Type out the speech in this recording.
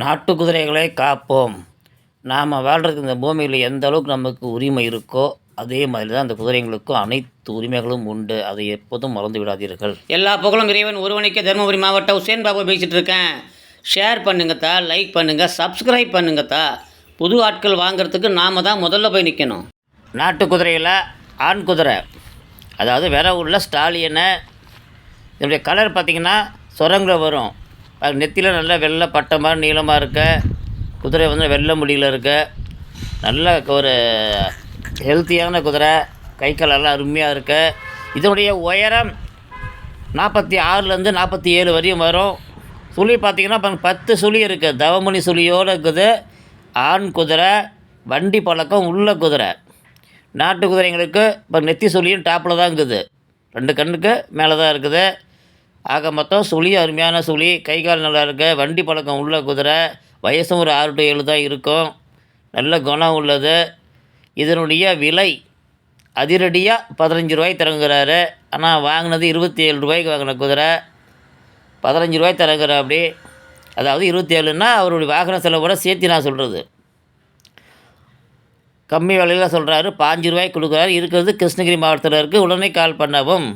நாட்டு குதிரைகளை காப்போம். நாம் வாழ்கிறதுக்கு இந்த பூமியில் எந்த அளவுக்கு நமக்கு உரிமை இருக்கோ அதே மாதிரி தான் அந்த குதிரைங்களுக்கும் அனைத்து உரிமைகளும் உண்டு. அதை எப்போதும் மறந்து விடாதீர்கள். எல்லா புகழும் இறைவன் ஒருவனுக்கே தருமபுரி மாவட்டம் உசேன் பாபு பேசிகிட்டு இருக்கேன். ஷேர் பண்ணுங்கத்தா லைக் பண்ணுங்கள் சப்ஸ்கிரைப் பண்ணுங்கத்தா புது ஆட்கள் வாங்குறதுக்கு நாம தான் முதல்ல போய் நிற்கணும் நாட்டு குதிரையில் ஆண் குதிரை அதாவது விர உள்ள ஸ்டாலியனை இதனுடைய கலர் பார்த்திங்கன்னா சுரங்க வரும். அது நெத்தியில் நல்ல வெள்ளை பட்டமாக நீளமாக இருக்க. குதிரை வந்து வெள்ளை முடியில் இருக்க. நல்ல ஒரு ஹெல்த்தியான குதிரை. கை கால் எல்லாம் அருமையாக இருக்க. இதனுடைய உயரம் நாற்பத்தி ஆறுலேருந்து நாற்பத்தி ஏழு வரையும் வரும். சுழி பார்த்திங்கன்னா இப்போ பத்து சுழி இருக்குது தவமணி சுழியோடு இருக்குது. ஆண் குதிரை வண்டி பழக்கம் உள்ள குதிரை. நாட்டு குதிரைங்களுக்கு இப்போ நெத்தி சுழியும் டாப்பில் தான் இருக்குது. ரெண்டு கண்ணுக்கு மேலே தான் இருக்குது. ஆக மொத்தம் சுழி அருமையான சுழி. கை கால் நல்லா இருக்க. வண்டி பழக்கம் உள்ள குதிரை. வயசும் ஒரு ஆறு டு ஏழு தான் இருக்கும். நல்ல குணம் உள்ளது. இதனுடைய விலை அதிரடியாக பதினஞ்சு ரூபாய் தரங்குறாரு ஆனால் வாங்கினது இருபத்தி ஏழு ரூபாய்க்கு வாங்கின குதிரை. பதினஞ்சு ரூபாய் தரங்குற அப்படி. அதாவது இருபத்தி ஏழுன்னா அவருடைய வாகன செலவோட சேர்த்து நான் சொல்கிறது கம்மி விலையில் சொல்கிறாரு பாஞ்சு ரூபாய்க்கு கொடுக்குறாரு. இருக்கிறது கிருஷ்ணகிரி மாவட்டத்தில் இருக்குது உடனே கால் பண்ணவும்.